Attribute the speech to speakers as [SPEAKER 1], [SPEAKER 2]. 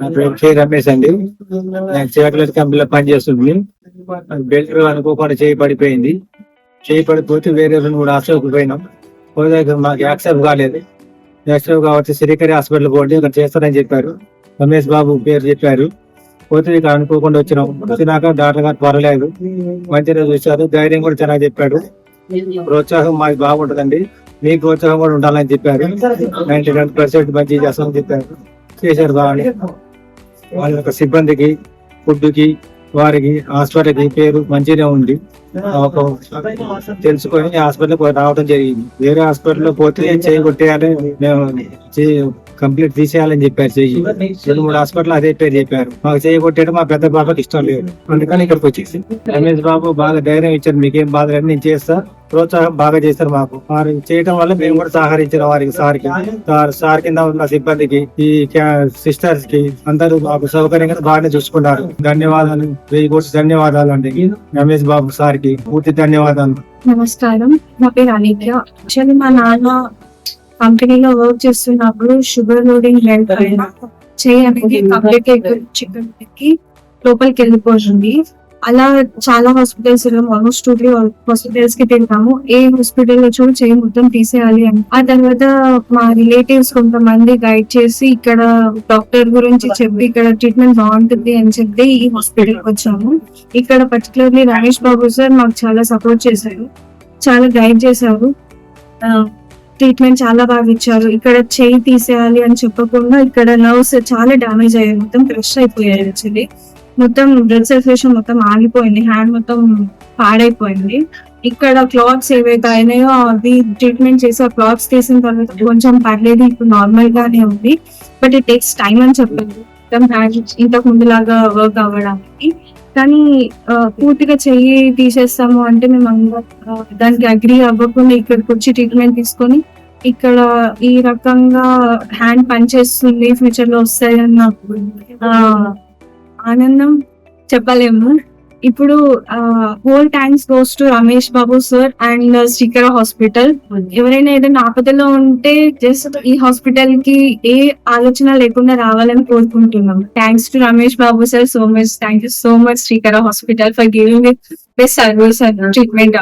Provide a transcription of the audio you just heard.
[SPEAKER 1] నా పేరు కే రమేష్ అండి. నేను చాక్లెట్ కంపెనీలో పనిచేస్తుంది బెల్ట్ అనుకోకుండా చేయి పడిపోయింది. చేయి పడిపోతే వేరే రెండు మూడు హాస్పిటల్కి పోయినాం. పోతే మాకు యాక్సెప్ట్ కాలేదు. యాక్సెప్ట్ కాబట్టి శ్రీకరి హాస్పిటల్ పోండి ఇక్కడ చేస్తారని చెప్పారు. రమేష్ బాబు పేరు చెప్పారు. పోతే ఇక్కడ అనుకోకుండా వచ్చినాం. వచ్చినాక డాక్టర్ గారు పర్వాలేదు. మంచిగా చూశారు. ధైర్యం కూడా చాలా చెప్పాడు. ప్రోత్సాహం మాకు బాగుంటుందండి. మీ ప్రోత్సాహం కూడా ఉండాలని చెప్పారు. నైన్టీ నైన్ పర్సెంట్ మంచి చేస్తామని చెప్పారు. చేశారు బాగానే వాళ్ళ యొక్క సిబ్బందికి ఫుడ్కి వారికి హాస్పిటల్కి పేరు మంచిగా ఉంది. ఒక తెలుసుకొని హాస్పిటల్ రావడం జరిగింది. వేరే హాస్పిటల్లో పోతే చేయగొట్టేయాలి మేము కంప్లీట్ తీసేయాలని చెప్పారు చెయ్యి. రెండు మూడు హాస్పిటల్ అదే పేరు చెప్పారు. మాకు చేయి కొట్టేయడం మా పెద్ద బాబాకి ఇష్టం లేదు. అందుకని ఇక్కడికి వచ్చేసి రమేష్ బాబు బాగా ధైర్యం ఇచ్చారు. మీకేం బాధ లేదు నేను చేస్తా. ప్రోత్సాహం బాగా చేస్తారు మాకు. వారు చేయడం వల్ల మేము కూడా సహకరించిన వారికి సార్కి సార్ సార్ కింద ఉన్న సిబ్బందికి ఈ సిస్టర్స్కి అందరూ మాకు సౌకర్యంగా బాగానే చూసుకున్నారు. ధన్యవాదాలు. వెయ్యి కోట్ల ధన్యవాదాలు అండి. రమేష్ బాబు సార్కి పూర్తి ధన్యవాదాలు.
[SPEAKER 2] నమస్కారం. నా పేరు అనిత్య. యాక్చువల్లీ మా నాన్న కంపెనీలో వర్క్ చేస్తున్నప్పుడు షుగర్ లోడింగ్ హెల్త్ పైన చేయి అనేది కంప్లీట్ చికెన్కి లోపలికి వెళ్ళిపోతుంది అలా చాలా హాస్పిటల్స్ ఆల్మోస్ట్ టూ త్రీ హాస్పిటల్స్కి తిరిగాము. ఏ హాస్పిటల్లో చూడు చేయి మొత్తం తీసేయాలి అని. ఆ తర్వాత మా రిలేటివ్స్ కొంతమంది గైడ్ చేసి ఇక్కడ డాక్టర్ గురించి చెప్పి ఇక్కడ ట్రీట్మెంట్ బాగుంటుంది అని చెప్పి ఈ హాస్పిటల్ వచ్చాము. ఇక్కడ పర్టికులర్లీ రమేష్ బాబు సార్ మాకు చాలా సపోర్ట్ చేశారు. చాలా గైడ్ చేశారు. ట్రీట్మెంట్ చాలా బాగా ఇచ్చారు. ఇక్కడ చేయి తీసేయాలి అని చెప్పకుండా ఇక్కడ నర్వ్స్ చాలా డ్యామేజ్ అయ్యాయి. మొత్తం క్రష్ అయిపోయాయి యాక్చువల్లీ. మొత్తం బ్లడ్ సర్క్యులేషన్ మొత్తం ఆగిపోయింది. హ్యాండ్ మొత్తం పాడైపోయింది. ఇక్కడ క్లాత్స్ ఏవైతే అయినాయో అవి ట్రీట్మెంట్ చేసి ఆ క్లాత్స్ తీసిన తర్వాత కొంచెం పర్లేదు. ఇప్పుడు నార్మల్ గానే ఉంది. బట్ ఇట్ టేక్స్ టైం అని చెప్పారు మొత్తం హ్యాండ్ ఇంతకు ముందులాగా వర్క్ అవ్వడానికి. కానీ పూర్తిగా చెయ్యి తీసేస్తాము అంటే మేము అందరం, దానికి అగ్రి అవ్వకుండా ఇక్కడికి వచ్చి ట్రీట్మెంట్ తీసుకొని ఇక్కడ ఈ రకంగా హ్యాండ్ పనిచేస్తుంది ఫ్యూచర్లో వస్తాయి అన్న ఆనందం చెప్పలేము. ఇప్పుడు whole thanks goes to Ramesh Babu sir and Srikara hospital ఎవరైనా ఏదైనా ఆపదలో ఉంటే జస్ట్ ఈ హాస్పిటల్కి ఏ ఆలోచన లేకుండా రావాలని కోరుకుంటున్నాం. Thanks to Ramesh Babu sir so much thank you so much Srikara hospital for giving best service and treatment